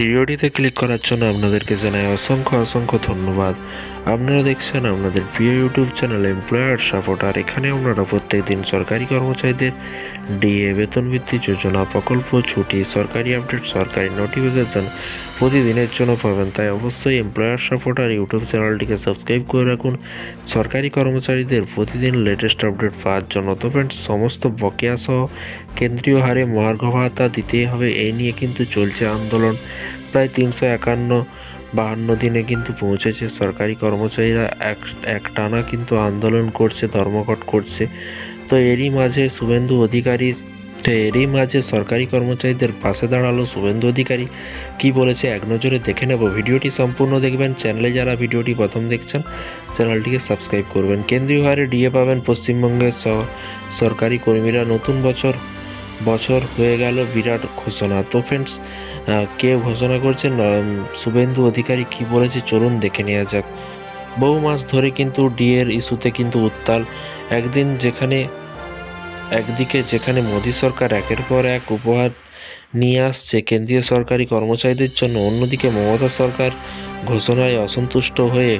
ভিডিওটিতে ক্লিক করার জন্য আপনাদেরকে জানাই অসংখ্য অসংখ্য ধন্যবাদ। আপনারা দেখছেন আপনাদের প্রিয় ইউটিউব চ্যানেল এমপ্লয়ার সাপোর্টার এখানে আপনারা প্রত্যেক দিন সরকারি কর্মচারীদের ডিএ বেতন ভিত্তি যোজনা, প্রকল্প ছুটি, সরকারি আপডেট সরকারি নোটিফিকেশন প্রতিদিনের জন্য পাবেন। তাই অবশ্যই এমপ্লয়ার সাপোর্টার ইউটিউব চ্যানেলটিকে সাবস্ক্রাইব করে রাখুন। সরকারি কর্মচারীদের প্রতিদিন লেটেস্ট আপডেট পাওয়ার জন্য। তো ফ্রেন্ডস সমস্ত বকেয়া সহ কেন্দ্রীয় হারে মহার্ঘ ভাতা দিতেই হবে। এই নিয়ে কিন্তু চলছে আন্দোলন। প্রায় তিনশো একান্ন বাহান্ন দিনে কিন্তু পৌঁছেছে। সরকারি কর্মচারীরা এক এক টানা কিন্তু আন্দোলন করছে, ধর্মঘট করছে। তো এরই মাঝে শুভেন্দু অধিকারী, তো এরই মাঝে সরকারি কর্মচারীদের পাশে দাঁড়াল শুভেন্দু অধিকারী। কি বলেছে এক নজরে দেখে নেব। ভিডিওটি সম্পূর্ণ দেখবেন। চ্যানেলে যারা ভিডিওটি প্রথম দেখছেন, চ্যানেলটিকে সাবস্ক্রাইব করবেন। কেন্দ্রীয় হারে ডিএ পাবেন পশ্চিমবঙ্গের সরকারি কর্মীরা। নতুন বছর বছর হয়ে গেল, বিরাট ঘোষণা। তো ফ্রেন্ডস কে ঘোষণা করছেন শুভেন্দু অধিকারী কি বলেছে? চলুন দেখে নেওয়া যাক। বহু মাস ধরে কিন্তু ডিএর ইস্যুতে কিন্তু উত্তাল। একদিন যেখানে, একদিকে যেখানে মোদী সরকার একের পর এক উপহার নিয়ে আসছে কেন্দ্রীয় সরকারি কর্মচারীদের জন্য, অন্যদিকে মমতা সরকার ঘোষণায় অসন্তুষ্ট হয়ে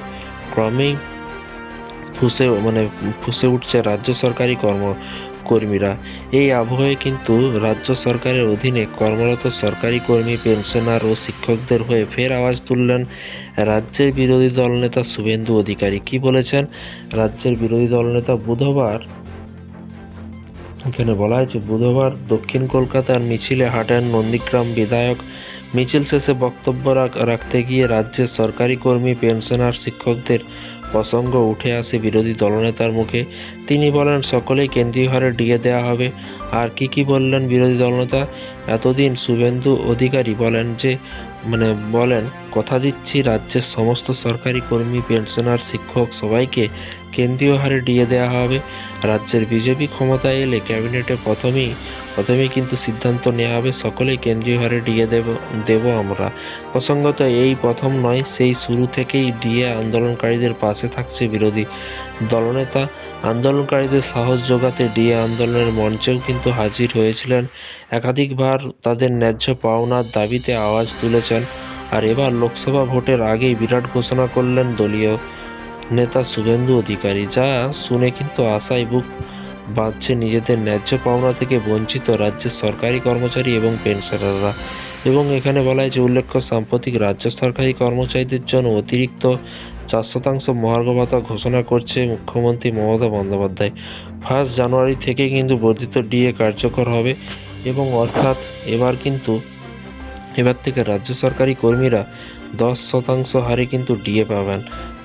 ক্রমেই ফুসে মানে ফুসে উঠছে রাজ্য সরকারি কর্ম কর্মীরা। এই আবহে কিন্তু রাজ্য সরকারের অধীনে কর্মরত সরকারি কর্মী, পেনশনার ও শিক্ষকদের হয়ে ফের আওয়াজ তুললেন রাজ্যের বিরোধী দলনেতা শুভেন্দু অধিকারী। কি বলেছেন রাজ্যের বিরোধী দলনেতা বুধবার? এখানে বলা হয়েছে, বুধবার দক্ষিণ কলকাতার মিছিলে হাঁটেন নন্দীগ্রাম বিধায়ক। মিছিল শেষে বক্তব্য রাখ- রাখতে গিয়ে রাজ্যের সরকারি কর্মী, পেনশনার, শিক্ষকদের প্রসঙ্গ উঠে আসে বিরোধী দলনেতার মুখে। তিনি বলেন, সকলেই কেন্দ্রীয় হারে ডিএ দেওয়া হবে। আর কি কি বললেন বিরোধী দলনেতা? এতদিন শুভেন্দু অধিকারী বলেন যে মানে বলেন, কথা দিচ্ছি, রাজ্যের সমস্ত সরকারি কর্মী, পেনশনার, শিক্ষক সবাইকে কেন্দ্রীয় হারে ডিএ দেওয়া হবে। রাজ্যের বিজেপি ক্ষমতায় এলে ক্যাবিনেটে প্রথমেই প্রথমেই কিন্তু সিদ্ধান্ত নেওয়া হবে, সকলেই কেন্দ্রীয় হারে ডিএ দেব দেব আমরা। প্রসঙ্গত এই প্রথম নয়, সেই শুরু থেকেই ডিএ আন্দোলনকারীদের পাশে থাকছে বিরোধী দলনেতা। আন্দোলনকারীদের সাহস যোগাতে ডিএ আন্দোলনের মঞ্চেও কিন্তু হাজির হয়েছিলেন। একাধিকবার তাদের ন্যায্য পাওনার দাবিতে আওয়াজ তুলেছেন। আর এবার লোকসভা ভোটের আগেই বিরাট ঘোষণা করলেন দলীয় নেতা শুভেন্দু অধিকারী, যা শুনে কিন্তু আশায় বুক বাঁধছে নিজেদের ন্যায্য পাওনা থেকে বঞ্চিত রাজ্যের সরকারি কর্মচারী এবং পেনশনাররা। এবং এখানে বলা হয়েছে, উল্লেখ্য, সাম্প্রতিক রাজ্য সরকারি কর্মচারীদের জন্য অতিরিক্ত চার শতাংশ মহার্ঘ ভাতা ঘোষণা করছে মুখ্যমন্ত্রী মমতা বন্দ্যোপাধ্যায়। ফার্স্ট জানুয়ারি থেকে কিন্তু বর্ধিত ডিএ কার্যকর হবে এবং অর্থাৎ এবার কিন্তু, এবার থেকে রাজ্য সরকারি কর্মীরা দশ শতাংশ হারে কিন্তু ডিএ পাবেন।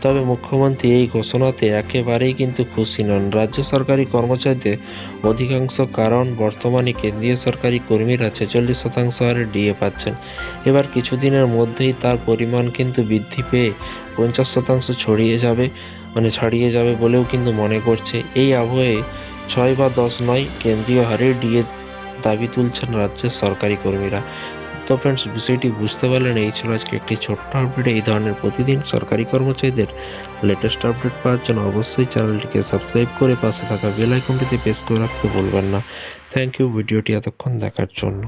তবে মুখ্যমন্ত্রী এই ঘোষণাতে একেবারেই কিন্তু খুশি নন। রাজ্য সরকারি কর্মচারীদের অধিকাংশ কারণ বর্তমানে কেন্দ্রীয় সরকারি কর্মীরা ছেচল্লিশ শতাংশ হারে ডিএ পাচ্ছেন। এবার কিছুদিনের মধ্যেই তার পরিমাণ কিন্তু বৃদ্ধি পেয়ে পঞ্চাশ শতাংশ ছড়িয়ে যাবে মানে ছাড়িয়ে যাবে বলেও কিন্তু মনে করছে। এই আবহে ছয় বা দশ নয় কেন্দ্রীয় হারে ডিএ দাবি তুলছেন রাজ্যের সরকারি কর্মীরা। তো ফ্রেন্ডস বিষয়টি বুঝতে পারলেন, এই ছিল আজকে একটি ছোট্ট আপডেট এই ধরনের প্রতিদিন সরকারি কর্মচারীদের লেটেস্ট আপডেট পাওয়ার জন্য অবশ্যই চ্যানেলটিকে সাবস্ক্রাইব করে পাশে থাকা বেল আইকনটিতে প্রেস করে রাখতে ভুলবেন না। থ্যাংক ইউ ভিডিওটি এতক্ষণ দেখার জন্য।